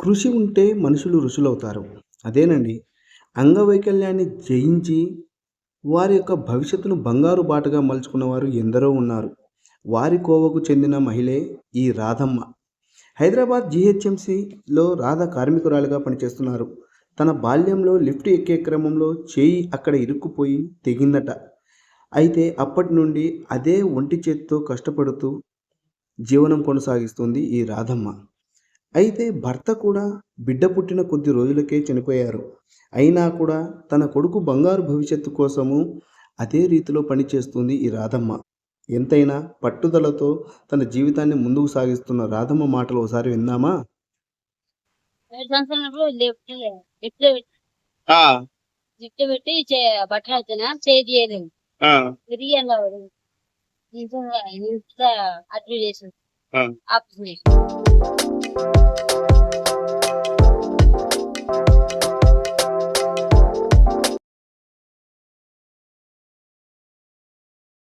కృషి ఉంటే మనుషులు ఋషులవుతారు. అదేనండి. అంగవైకల్యాన్ని జయించి వారి యొక్క భవిష్యత్తును బంగారు బాటగా మలుచుకున్నవారు ఎందరో ఉన్నారు. వారి కోవకు చెందిన మహిళే ఈ రాధమ్మ. హైదరాబాద్ జిహెచ్ఎంసిలో రాధ కార్మికురాలుగా పనిచేస్తున్నారు. తన బాల్యంలో లిఫ్ట్ ఎక్కే క్రమంలో చేయి అక్కడ ఇరుక్కుపోయి తెగిందట. అయితే అప్పటి నుండి అదే ఒంటి చేత్తో కష్టపడుతూ జీవనం కొనసాగిస్తుంది ఈ రాధమ్మ. అయితే భర్త కూడా బిడ్డ పుట్టిన కొద్ది రోజులకే చనిపోయారు. అయినా కూడా తన కొడుకు బంగారు భవిష్యత్తు కోసము అదే రీతిలో పనిచేస్తుంది ఈ రాధమ్మ. ఎంతైనా పట్టుదలతో తన జీవితాన్ని ముందుకు సాగిస్తున్న రాధమ్మ మాటలు ఒకసారి విందామా? పెట్టి బట్టలు అడ్మిట్ આપજે